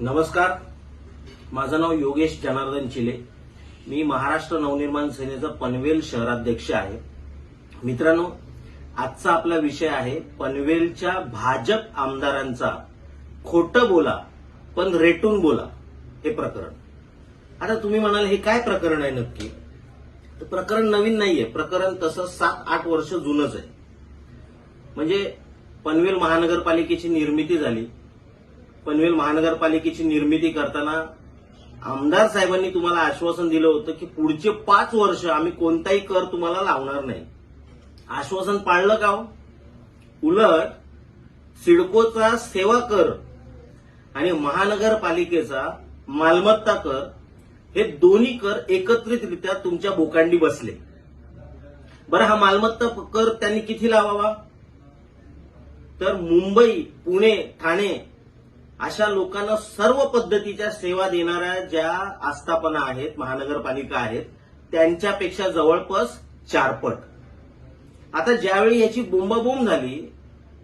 नमस्कार. माझं नाव योगेश जनार्दन चिले. मी महाराष्ट्र नवनिर्माण सेनेचा पनवेल शहराध्यक्ष आहे. मित्रांनो आजचा आपला विषय आहे पनवेलच्या भाजप आमदारांचा खोटं बोला पण रेटून बोला हे प्रकरण. आता तुम्ही म्हणाल हे काय प्रकरण आहे नक्की? तर प्रकरण नवीन नाहीये. प्रकरण तसं सात आठ वर्ष जुनंच आहे. म्हणजे पनवेल महानगरपालिकेची निर्मिती झाली. पनवेल महानगरपालिकेची निर्मिती करताना आमदार साहेबांनी तुम्हाला आश्वासन दिलं होतं की पुढचे पाच वर्ष आम्ही कोणताही कर तुम्हाला लावणार नाही. आश्वासन पाळलं का हो? उलट सिडकोचा सेवा कर आणि महानगरपालिकेचा मालमत्ता कर हे दोन्ही कर एकत्रितरित्या तुमच्या बोकांडी बसले. बरं हा मालमत्ता कर त्यांनी किती लावावा? तर मुंबई पुणे ठाणे अशा लोकांना सर्व पद्धतीच्या सेवा देणाऱ्या ज्या आस्थापना आहेत महानगरपालिका आहेत त्यांच्यापेक्षा जवळपास चारपट. आता ज्यावेळी याची बोंबाबोंब झाली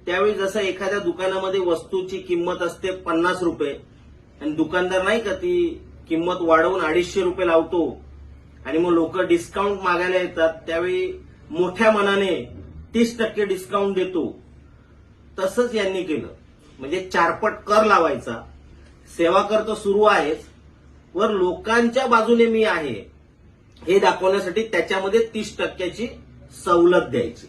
त्यावेळी जसं एखाद्या दुकानामध्ये वस्तूची किंमत असते पन्नास रुपये आणि दुकानदार नाही का ती किंमत वाढवून अडीचशे रुपये लावतो आणि मग लोक डिस्काउंट मागायला येतात त्यावेळी मोठ्या मनाने तीस टक्के डिस्काउंट देतो. तसंच यांनी केलं. म्हणजे चारपट कर लावायचा. सेवा कर तर सुरू आहेच वर लोकांच्या बाजूने मी आहे हे दाखवण्यासाठी त्याच्यामध्ये तीस टक्क्याची सवलत द्यायची.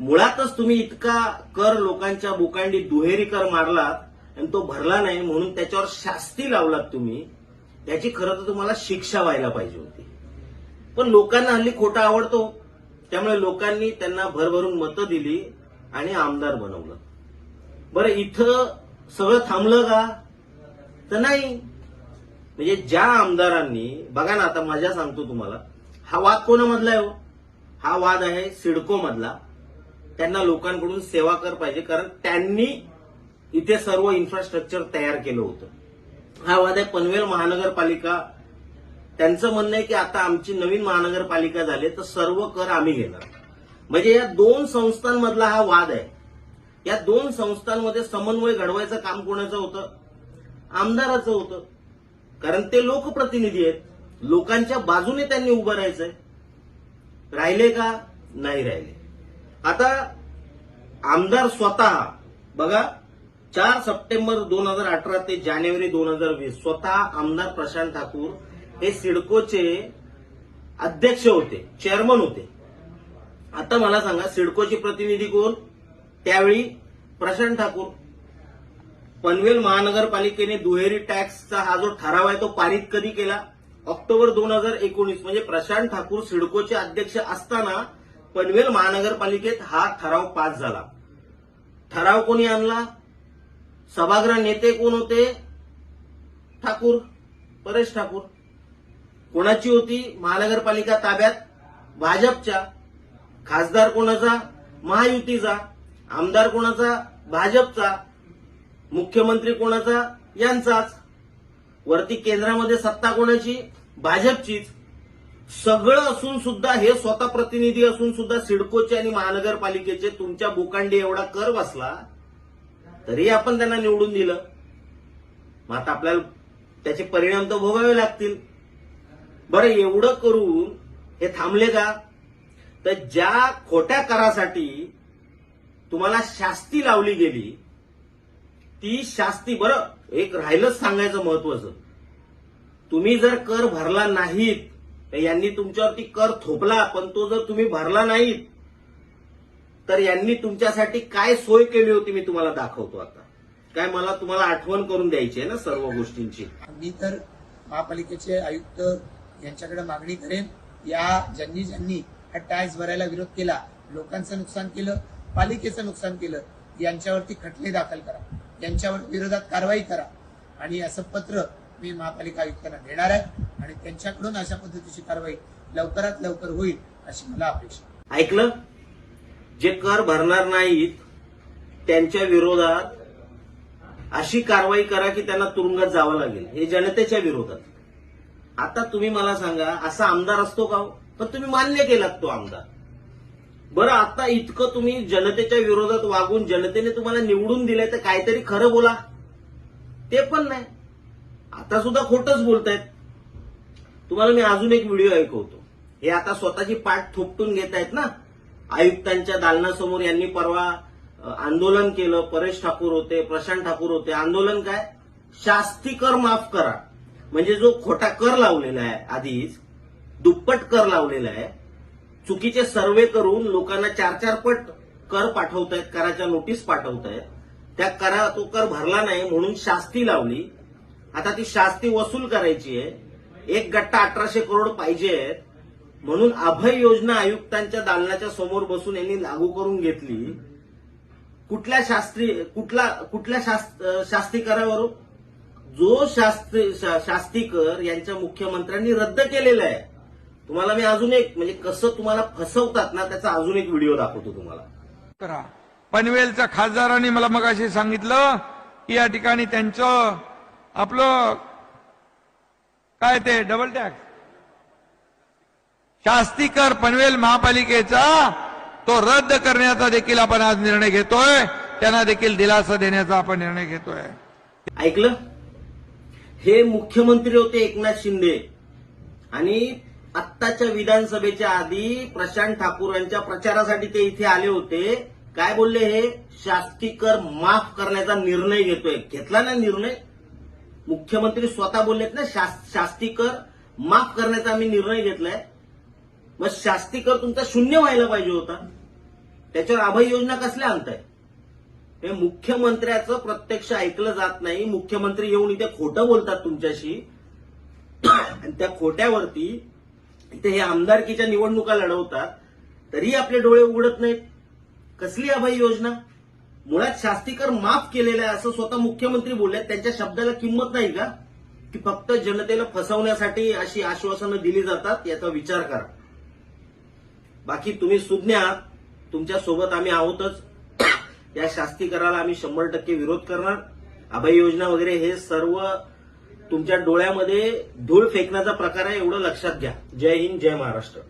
मुळातच तुम्ही इतका कर लोकांच्या बोकांडी दुहेरी कर मारलात आणि तो भरला नाही म्हणून त्याच्यावर शास्ती लावलात तुम्ही त्याची खरं तर तुम्हाला शिक्षा व्हायला पाहिजे होती. पण लोकांना हल्ली खोटा आवडतो त्यामुळे लोकांनी त्यांना भरभरून मतं दिली आणि आमदार बनवलं. बरं इथं सगळं थांबलं का? तर नाही. म्हणजे ज्या आमदारांनी बघा ना आता मजा सांगतो तुम्हाला. हा वाद कोणामधला आहे हो? हा वाद आहे सिडको मधला त्यांना लोकांकडून सेवा कर पाहिजे कारण त्यांनी इथे सर्व इन्फ्रास्ट्रक्चर तयार केलं होतं. हा वाद आहे पनवेल महानगरपालिका. त्यांचं म्हणणं आहे की आता आमची नवीन महानगरपालिका झाली तर सर्व कर आम्ही घेणार. म्हणजे या दोन संस्थांमधला हा वाद आहे. या दोन संस्थांमध्ये समन्वय घडवायचं काम कोणाचं होतं? आमदाराचं होतं. कारण ते लोकप्रतिनिधी आहेत. लोकांच्या बाजूने त्यांनी उभं राहायचंय. राहिले का? नाही राहिले. आता आमदार स्वतः बघा चार सप्टेंबर दोन हजार अठरा ते जानेवारी दोन हजार वीस स्वतः आमदार प्रशांत ठाकूर हे सिडकोचे अध्यक्ष होते चेअरमन होते. आता मला सांगा सिडकोचे प्रतिनिधी कोण? त्यावेळी प्रशांत ठाकूर पनवेल महानगरपालिकेने दुहेरी टॅक्सचा हा जो ठराव आहे तो पारित कधी केला? ऑक्टोबर दोन हजार एकोणीस. म्हणजे प्रशांत ठाकूर सिडकोचे अध्यक्ष असताना पनवेल महानगरपालिकेत हा ठराव पास झाला. ठराव कोणी आणला? सभागृह नेते कोण होते? ठाकूर परेश ठाकूर. कोणाची होती? महानगरपालिका ताब्यात? भाजपच्या. खासदार कोणाचा? महायुतीचा. आमदार कोणाचा? भाजपचा. मुख्यमंत्री कोणाचा? यांचाच. वरती केंद्रामध्ये सत्ता कोणाची? भाजपचीच. सगळं असून सुद्धा हे स्वतः प्रतिनिधी असून सुद्धा सिडकोचे आणि महानगरपालिकेचे तुमच्या बोकांडी एवढा कर बसला तरी आपण त्यांना निवडून दिलं. मग आता आपल्याला त्याचे परिणाम तर भोगावे लागतील. बरं एवढं करून हे थांबले का? तर ज्या खोट्या करासाठी तुम्हाला शास्ती लावली गेली ती शास्ती बरं एक राहिलंच सांगायचं महत्वाचं. तुम्ही जर कर भरला नाहीत तर यांनी तुमच्यावरती कर थोपला पण तो जर तुम्ही भरला नाहीत तर यांनी तुमच्यासाठी काय सोय केली होती मी तुम्हाला दाखवतो आता. काय मला तुम्हाला आठवण करून द्यायची आहे ना सर्व गोष्टींची? मी तर महापालिकेचे आयुक्त यांच्याकडे मागणी करेन. या ज्यांनी ज्यांनी हा टॅक्स भरायला विरोध केला लोकांचं नुकसान केलं पालिकेचं नुकसान केलं यांच्यावरती खटले दाखल करा. यांच्यावर विरोधात कारवाई करा. आणि असं पत्र मी महापालिका आयुक्तांना देणार आहे आणि त्यांच्याकडून अशा पद्धतीची कारवाई लवकरात लवकर होईल अशी मला अपेक्षा ऐकलं? जे कर भरणार नाहीत त्यांच्या विरोधात अशी कारवाई करा की त्यांना तुरुंगात जावं लागेल. हे जनतेच्या विरोधात. आता तुम्ही मला सांगा असा आमदार असतो का हो? पण तुम्ही मान्य केलात तो आमदार. बरं आता इतकं तुम्ही जनतेच्या विरोधात वागून जनतेने तुम्हाला निवडून दिलंय तर काहीतरी खरं बोला. ते पण नाही. आता सुद्धा खोटच बोलतायत. तुम्हाला मी अजून एक व्हिडिओ ऐकवतो. हे आता स्वतःची पाठ थोपटून घेत आहेत ना? आयुक्तांच्या दालनासमोर यांनी परवा आंदोलन केलं. परेश ठाकूर होते प्रशांत ठाकूर होते. आंदोलन काय? शास्ती कर माफ करा. म्हणजे जो खोटा कर लावलेला आहे आधीच दुप्पट कर लावलेला आहे चुकीचे सर्वे करून लोकांना चार चार पट कर पाठवतायत कराच्या नोटीस पाठवतायत. त्या करा तो कर भरला नाही म्हणून शास्ती लावली. आता ती शास्ती वसूल करायची आहे. एक गट्टा अठराशे करोड पाहिजे आहेत म्हणून अभय योजना आयुक्तांच्या दालनाच्या समोर बसून यांनी लागू करून घेतली. कुठल्या शास्त्री कुठला कुठल्या शास- शास्ती करावरून जो शास्त्री शा- शास्ती शास्तीकर यांच्या मुख्यमंत्र्यांनी रद्द केलेला आहे. तुम्हाला मी अजून एक म्हणजे कसं तुम्हाला फसवतात ना त्याचा अजून एक व्हिडिओ दाखवतो तुम्हाला. करा. पनवेलच्या खासदारांनी मला मगाशी सांगितलं की या ठिकाणी त्यांचं आपलं काय ते डबल टॅक्स शास्ती कर पनवेल महापालिकेचा तो रद्द करण्याचा देखील आपण आज निर्णय घेतोय. त्यांना देखील दिलासा देण्याचा आपण निर्णय घेतोय. ऐकलं? हे मुख्यमंत्री होते एकनाथ शिंदे. आणि आत्ताच्या विधानसभेच्या आधी प्रशांत ठाकूर यांच्या प्रचारासाठी ते इथे आले होते. काय बोलले हे? शास्ती कर माफ करण्याचा निर्णय घेतोय. घेतला ना निर्णय? मुख्यमंत्री स्वतः बोललेत ना शास- शास्ती कर माफ करण्याचा आम्ही निर्णय घेतलाय. मग शास्ती कर तुमचा शून्य व्हायला पाहिजे होता. त्याच्यावर अभय योजना कसल्या आणताय? हे मुख्यमंत्र्याचं प्रत्यक्ष ऐकलं जात नाही. मुख्यमंत्री येऊन इथे खोटं बोलतात तुमच्याशी. आणि त्या खोट्यावरती इथे हे आमदारकीच्या निवडणुका लढवतात तरी आपले डोळे उघडत नाहीत. कसली अभय योजना? मुळात शास्तीकर माफ केलेलं आहे असं स्वतः मुख्यमंत्री बोलले त्यांच्या शब्दाला किंमत नाही का? की फक्त जनतेला फसवण्यासाठी अशी आश्वासनं दिली जातात याचा विचार करा. बाकी तुम्ही सुज्ञा आहात तुमच्यासोबत आम्ही आहोतच. या शास्तीकराला आम्ही शंभर टक्के विरोध करणार. अभय योजना वगैरे हे सर्व तुमच्या डोळ्यामध्ये धूळ फेकण्याचा प्रकार आहे एवढं लक्षात घ्या. जय हिंद जय महाराष्ट्र.